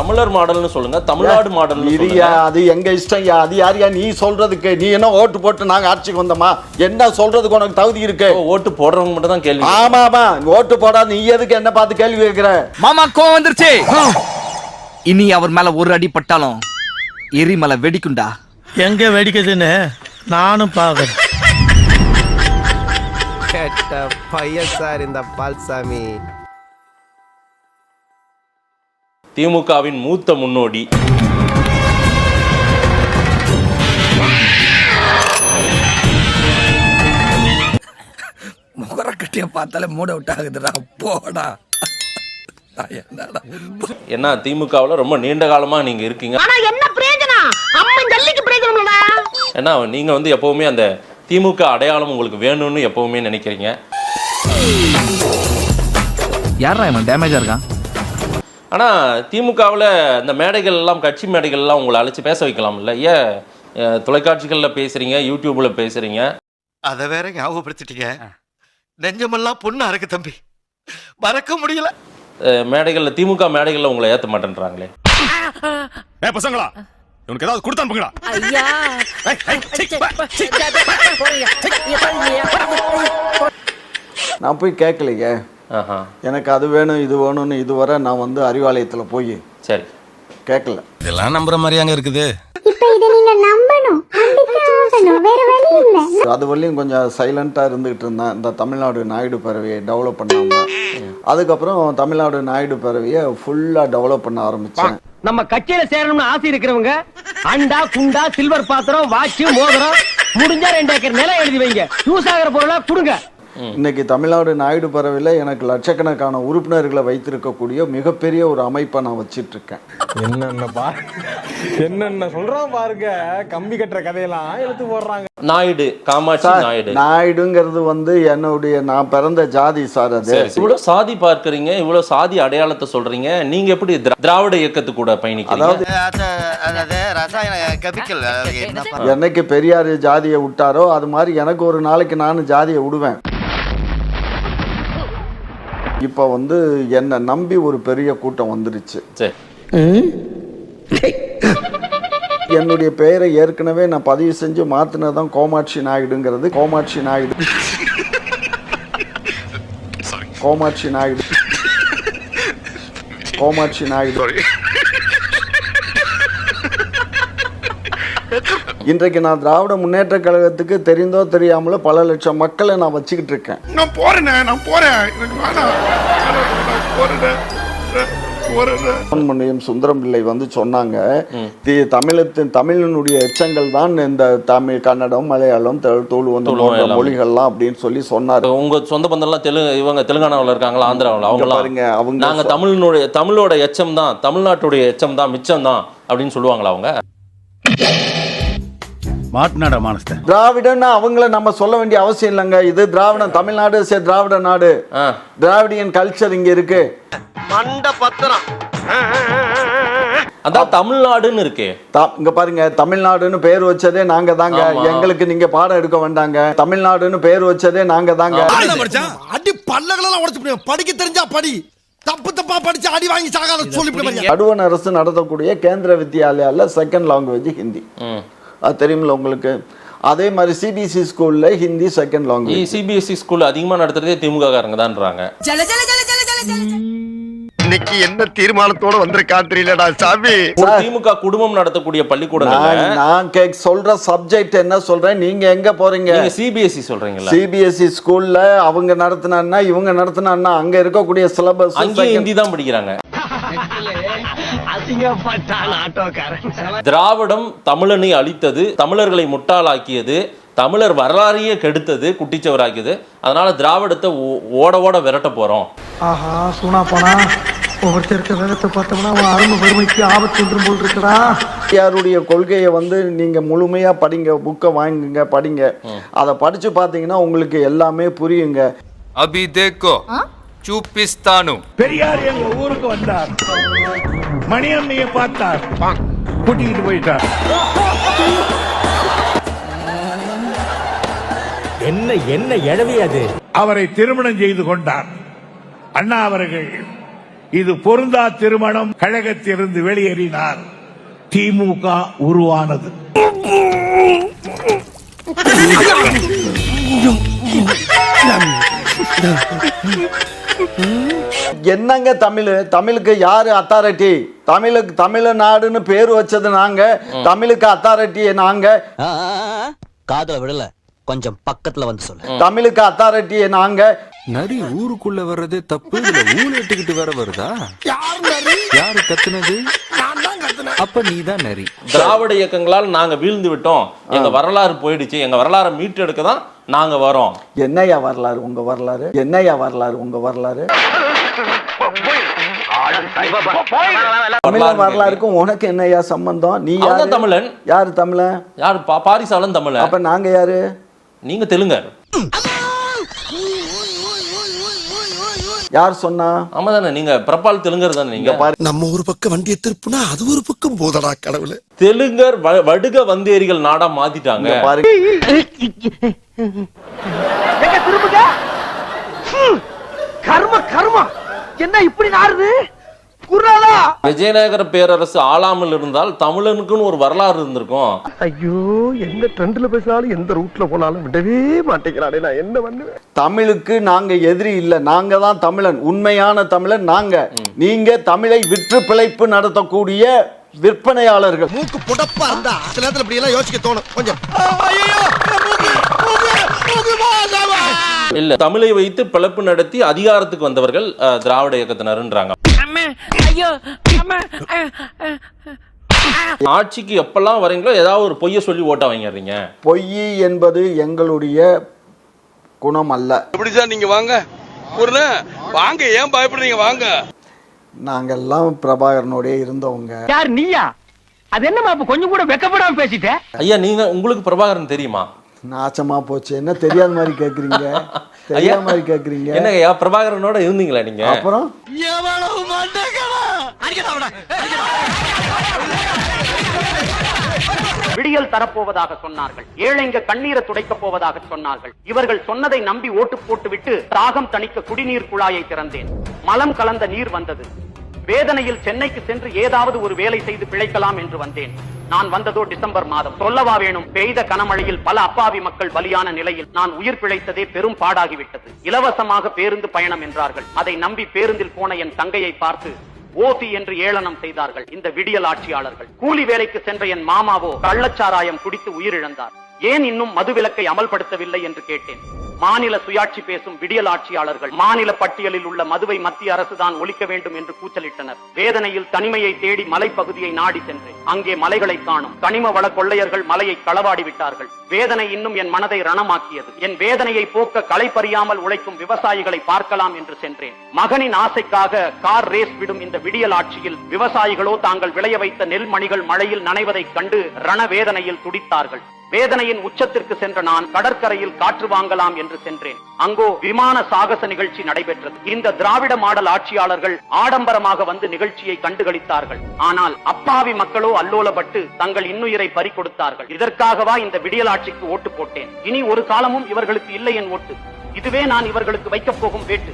தமிழர் மாடல்னு சொல்லுங்க தமிழ்நாடு மாடல்னு இது அது எங்க இஷ்டம் யா அது யார் யா? நீ சொல்றதுக்கு நீ என்ன ஓட்டு போட்டு நாங்க ஆட்சிக்கு வந்தோமா? என்ன சொல்றதுக்கு உனக்கு தகுதி இருக்கு? ஓட்டு போடுறவங்க மட்டும் தான் கேள்வி ஆமா ஆமா. ஓட்டு போடாத நீ எதுக்கு என்ன பார்த்து கேள்வி கேட்கிற? மாமா கோவம் வந்துருச்சு. இனி அவர் மேல ஒரு அடி பட்டாலும் எரிமலை வெடிக்குண்டா எங்க வெடிக்குதுன்னு நானும் பாக்குறேன் கெட்ட பையன் சார் இந்த பால்சாமி. திமுகவின் மூத்த முன்னோடி. முகரக்கட்டிய பார்த்தாலே மூட விட்டு ஆகுதுடா போடா. என்னடா என்ன திமுகவுல ரொம்ப நீண்ட காலமா நீங்க இருக்கீங்க? ஆனா என்ன பிரயோஜனம்? அம்மன் ஜல்லிக்கு பிரயோஜனம்லடா ஏன்னா நீங்க வந்து எப்பவுமே அந்த திமுக அடையாளம் உங்களுக்கு வேணும்னு எப்பவுமே நினைக்கிறீங்க? யாரா இவன்? டேமேஜா இருக்கான்? ஆனா திமுகவுல இந்த மேடைகள் எல்லாம் கட்சி மேடைகள் எல்லாம் உங்களை அழைச்சு பேச வைக்கலாம்ல? ஏன் தொலைக்காட்சிகள்ல பேசுறீங்க யூடியூப்ல பேசுறீங்க? அத வேற ஞாபகப்படுத்திட்டீங்க. நெஞ்சமெல்லாம் பொண்ணா இருக்கு தம்பி. மறக்க முடியல. மேடைகள்ல திமுக மேடைகள்ல உங்களை ஏத்த மாட்டேன்றாங்களே. ஏ பசங்களா? உனக்கு ஏதாவது கொடுத்து அனுப்புங்களா? நான் போய் கேட்கலையே எனக்கு அது வேணும் இது வேணும்னு இதுவரை நான் வந்து அறிவாலயத்துல போய் சரி. கேட்கல இதெல்லாம் நம்புற மாதிரியாங்க இருக்குது. இப்ப இத நீங்க நம்பணும். நம்பித்தான் ஆகணும் வேற வழி இல்ல. அது வரலையும் கொஞ்சம் சைலண்டா இருந்துகிட்டு இருந்தேன். இந்த தமிழ்நாடு நாயுடு பேரவையை டெவலப் பண்ணாம. அதுக்கப்புறம் தமிழ்நாடு நாயுடு பேரவையை ஃபுல்லா டெவலப் பண்ண ஆரம்பிச்சேன். நம்ம கட்சியில சேரணும்னு ஆசை இருக்கிறவங்க அண்டா குண்டா சில்வர் பாத்திரம் வாட்ச் மோதிரம் முடிஞ்சா ரெண்டு ஏக்கர் நிலம் எழுதி வைங்க. யூஸ் ஆகிற பொருளா கொடுங்க. இன்னைக்கு தமிழ்நாடு நாயுடு பேரவையில் எனக்கு லட்சக்கணக்கான உறுப்பினர்களை வைத்திருக்கக்கூடிய மிகப்பெரிய ஒரு அமைப்பை நான் வச்சிட்டு இருக்கேன் என்னென்ன பா என்னென்ன சொல்றான் பாருங்க. கம்பி கட்டுற கதையெல்லாம் எடுத்து போடுறாங்க. நாயுடு காமாட்சி நாயுடு. நாயுடுங்கிறது வந்து என்னுடைய நான் பிறந்த ஜாதி சார் அது. இவ்வளவு சாதி பார்க்கறீங்க இவ்வளவு சாதி அடையாளத்தை சொல்றீங்க. நீங்க எப்படி திரா- திராவிட இயக்கத்து கூட பயணிக்கிறீங்க? அதாவது என்னைக்கு பெரியார் ஜாதியை விட்டாரோ அது மாதிரி எனக்கு ஒரு நாளைக்கு நானும் ஜாதியை விடுவேன். இப்போ வந்து என்னை நம்பி ஒரு பெரிய கூட்டம் வந்துருச்சு. சரி. என்னுடைய பெயரை ஏற்கனவே நான் பதிவு செஞ்சு மாத்தினதான் கோமாட்சி நாயுடுங்கிறது. கோமாட்சி நாயுடு. கோமாட்சி நாயுடு. கோமாட்சி நாயுடு. இன்றைக்கு நான் திராவிட முன்னேற்ற கழகத்துக்கு தெரிந்தோ தெரியாமலோ பல லட்சம் மக்களை நான் வச்சுக்கிட்டு இருக்கேன். நான் போறேனே நான் போறேன். சுப்பிரமணியம் சுந்தரம் பிள்ளை வந்து சொன்னாங்க தி- தமிழத்தின் தமிழனுடைய எச்சங்கள் தான் இந்த தமிழ் கன்னடம் மலையாளம் தெ- துளுவம் இந்த துளுவம் போன்ற எல்லாமே. மொழிகள்லாம் அப்படின்னு சொல்லி சொன்னார். உங்க சொந்த பந்தம்லாம் தெலு இவங்க தெலுங்கானாவில் இருக்காங்களா ஆந்திராவில்? அவங்க பாருங்க அவங்க நாங்க சொ- தமிழினுடைய தமிழோட எச்சம் தான் தமிழ்நாட்டுடைய எச்சம் தான் மிச்சம் தான் அப்படின்னு சொல்லுவாங்களா அவங்க? மாட்டுநாடா மானஸ்த திராவிடன்னு அவங்கள நம்ம சொல்ல வேண்டிய அவசியம் இல்லைங்க. இது திராவிடம் தமிழ்நாடு சரி திராவிட நாடு. திராவிடியன் கல்ச்சர் இங்க இருக்கு. மண்ட பத்திரம் அதான் தமிழ்நாடுன்னு இருக்கே. இங்க பாருங்க தமிழ்நாடுன்னு பேர் வச்சதே நாங்க தாங்க. எங்களுக்கு நீங்க பாடம் எடுக்க வேண்டாங்க. தமிழ்நாடுன்னு பேர் வச்சதே நாங்க தாங்க. அடி பல்லகளெல்லாம் உடைச்சு. படிக்க தெரிஞ்சா படி. தப்பு தப்பா படிச்சு அடி வாங்கி சாகாத சொல்லி நடுவண் அரசு நடத்தக்கூடிய கேந்திர வித்யாலயால செகண்ட் லாங்குவேஜ் ஹிந்தி. அது தெரியுமில்ல உங்களுக்கு? அதே மாதிரி சிபிஎஸ்சி ஸ்கூல்ல Hindi second language CBSE school அதிகமா நடத்துறதே திமுக காரங்க தான்றாங்க இன்னைக்கு என்ன தீர்மானத்தோட வந்திருக்கான் தெரியலடா சாமி. திமுக குடும்பம் நடத்தக்கூடிய பள்ளிக்கூடங்கள்ல நான் நான் கேக் சொல்ற சப்ஜெக்ட் என்ன சொல்றேன்? நீங்க எங்க போறீங்க? நீங்க சிபிஎஸ்சி சொல்றீங்களா சிபிஎஸ்சி ஸ்கூல்ல E அவங்க நடத்தினா இவங்க நடத்தினா அங்க இருக்கக்கூடிய சிலபஸ் அங்கேயும் ஹிந்தி தான் படிக்கிறாங்க. திராவிடம் தமிழனை அழித்தது தமிழர்களை முட்டாளாக்கியது தமிழர் வரலாறையே கெடுத்தது குட்டிச்சவராக்கியது. அதனால திராவிடத்தை ஓட ஓட விரட்ட போறோம். ஆஹா சூனா போனா ஒவ்வொருத்தர் இருக்க வேகத்தை பார்த்தோம்னா அவன் அருமை பெருமைக்கு ஆபத்து வந்துரும் போல் இருக்கடா. யாருடைய கொள்கையை வந்து நீங்க முழுமையா படிங்க புக்கை வாங்குங்க படிங்க. அதை படிச்சு பாத்தீங்கன்னா உங்களுக்கு எல்லாமே புரியுங்க. அபி தேக்கோ. சூப்பிஸ்தானு. பெரியார் எங்க ஊருக்கு வந்தார். மணியம்மையை பார்த்தார். கூட்டிக்கிட்டு போயிட்டார். என்ன என்ன எழவி அது? அவரை திருமணம் செய்து கொண்டார். அண்ணா அவர்கள் இது பொருந்தா திருமணம் கழகத்திலிருந்து வெளியேறினார். திமுக உருவானது. என்னங்க தமிழ்? தமிழுக்கு யாரு அத்தாரிட்டி தமிழுக்கு தமிழ்நாடுன்னு பேர் வச்சது நாங்க. தமிழுக்கு அத்தாரிட்டி நாங்க. காதல விடல. கொஞ்சம் பக்கத்துல வந்து சொல்லு. தமிழுக்கு அத்தாரிட்டி நாங்க. நரி ஊருக்குள்ள வர்றதே தப்பு? இதுல ஊழ இட்டுக்கிட்டு வர வருதா? யாரு கத்துனது? அப்ப நீதான் நரி. திராவிட இயக்கங்களால் நாங்க வீழ்ந்து விட்டோம். எங்க வரலாறு போயிடுச்சு. எங்க வரலாறை மீட்டெடுக்க தான் நாங்க வரோம். என்னையா வரலாறு உங்க வரலாறு? என்னையா வரலாறு உங்க வரலாறு? தமிழன் வரலாறுக்கும் உனக்கு என்னையா சம்பந்தம்? நீ யாரு? தமிழன். யாரு தமிழன்? யார்? பா- பாரிசாலன் தமிழன். அப்ப நாங்க யாரு? நீங்க தெலுங்கர். யார் சொன்னா? ஆமா தானே நீங்க பிரபால் தெலுங்கர் தானே நீங்க? பாரு. நம்ம ஒரு பக்கம் வண்டியை திருப்புனா அது ஒரு பக்கம் போதடா கடவுளே. தெலுங்கர் வ- வடுக வந்தேரிகள் நாடா மாத்திட்டாங்க. இங்க பாரு. எங்க திரும்புங்க? ஹம். கர்ம கர்மா. என்ன இப்படி நாறுது? குர்ராலா விஜயநகர பேரரசு ஆளாமல் இருந்தால் தமிழனுக்குன்னு ஒரு வரலாறு இருந்திருக்கும். ஐயோ எந்த ட்ரெண்ட்ல பேசினாலும் எந்த ரூட்ல போனாலும் விடவே மாட்டேங்கிறானே நான் என்ன பண்ணுவேன்? தமிழுக்கு நாங்க எதிரி இல்ல நாங்க தான் தமிழன் உண்மையான தமிழன் நாங்க. நீங்க தமிழை விற்று பிழைப்பு நடத்தக்கூடிய விற்பனையாளர்கள். மூக்கு புடப்பா இருந்தா சில நேரத்துல இப்படி எல்லாம் யோசிக்க தோணும். கொஞ்சம். இல்ல தமிழை வைத்து பிளப்பு நடத்தி அதிகாரத்துக்கு வந்தவர்கள் அஹ், திராவிட இயக்கத்தினர்ன்றாங்க. ஆட்சிக்கு எப்பெல்லாம் வரீங்களோ ஏதாவது ஒரு பொய்ய சொல்லி ஓட்ட வாங்கிடுறீங்க. பொய் என்பது எங்களுடைய குணம் அல்ல. எப்படி சார் நீங்க வாங்க? வாங்க ஏன் பயப்படுறீங்க? வாங்க. நாங்கெல்லாம் பிரபாகரனோடய இருந்தவங்க. யார் நீயா? அது என்னமா இப்ப கொஞ்சம் கூட வெக்கப்படாம பேசிட்ட? ஐயா நீங்க உங்களுக்கு பிரபாகரன் தெரியுமா? நாச்சமா போச்சு. என்ன தெரியாத மாதிரி கேக்குறீங்க? தெரியாத மாதிரி கேக்குறீங்க? என்ன ஐயா பிரபாகரனோட இருந்தீங்களா நீங்க? அப்புறம்? விடியல் தரப்போவதாக சொன்னார்கள். ஏழைங்க கண்ணீரை துடைக்கப் போவதாக சொன்னார்கள். இவர்கள் சொன்னதை நம்பி ஓட்டு போட்டுவிட்டு தாகம் தணிக்க குடிநீர் குழாயை திறந்தேன். மலம் கலந்த நீர் வந்தது. வேதனையில் சென்னைக்கு சென்று ஏதாவது ஒரு வேலை செய்து பிழைக்கலாம் என்று வந்தேன். நான் வந்ததோ டிசம்பர் மாதம். சொல்லவா வேணும்? பெய்த கனமழையில் பல அப்பாவி மக்கள் பலியான நிலையில் நான் உயிர் பிழைத்ததே பெரும் பாடாகிவிட்டது. இலவசமாக பேருந்து பயணம் என்றார்கள். அதை நம்பி பேருந்தில் போன என் தங்கையை பார்த்து ஓசி என்று ஏளனம் செய்தார்கள் இந்த விடியல் ஆட்சியாளர்கள். கூலி வேலைக்கு சென்ற என் மாமாவோ கள்ளச்சாராயம் குடித்து உயிரிழந்தார். ஏன் இன்னும் மதுவிலக்கை அமல்படுத்தவில்லை என்று கேட்டேன். மாநில சுயாட்சி பேசும் விடியல் ஆட்சியாளர்கள் மாநில பட்டியலில் உள்ள மதுவை மத்திய அரசுதான் ஒழிக்க வேண்டும் என்று கூச்சலிட்டனர். வேதனையில் தனிமையை தேடி மலைப்பகுதியை நாடி சென்றேன். அங்கே மலைகளை காணும் கனிம வள கொள்ளையர்கள் மலையை களவாடி விட்டார்கள். வேதனை இன்னும் என் மனதை ரணமாக்கியது. என் வேதனையை போக்க களை பறியாமல் உழைக்கும் விவசாயிகளை பார்க்கலாம் என்று சென்றேன். மகனின் ஆசைக்காக கார் ரேஸ் விடும் இந்த விடியல் ஆட்சியில் விவசாயிகளோ தாங்கள் விளைய வைத்த நெல் மணிகள் மழையில் நனைவதைக் கண்டு ரணவேதனையில் துடித்தார்கள். வேதனையின் உச்சத்திற்கு சென்ற நான் கடற்கரையில் காற்று வாங்கலாம் என்று சென்றேன். அங்கோ விமான சாகச நிகழ்ச்சி நடைபெற்றது. இந்த திராவிட மாடல் ஆட்சியாளர்கள் ஆடம்பரமாக வந்து நிகழ்ச்சியை கண்டுகளித்தார்கள். ஆனால் அப்பாவி மக்களோ அல்லோலப்பட்டு தங்கள் இன்னுயிரை பறி கொடுத்தார்கள் இதற்காகவா இந்த விடியலாட்சிக்கு ஓட்டு போட்டேன். இனி ஒரு காலமும் இவர்களுக்கு இல்லை என் ஓட்டு. இதுவே நான் இவர்களுக்கு வைக்கப் போகும் வேட்டு.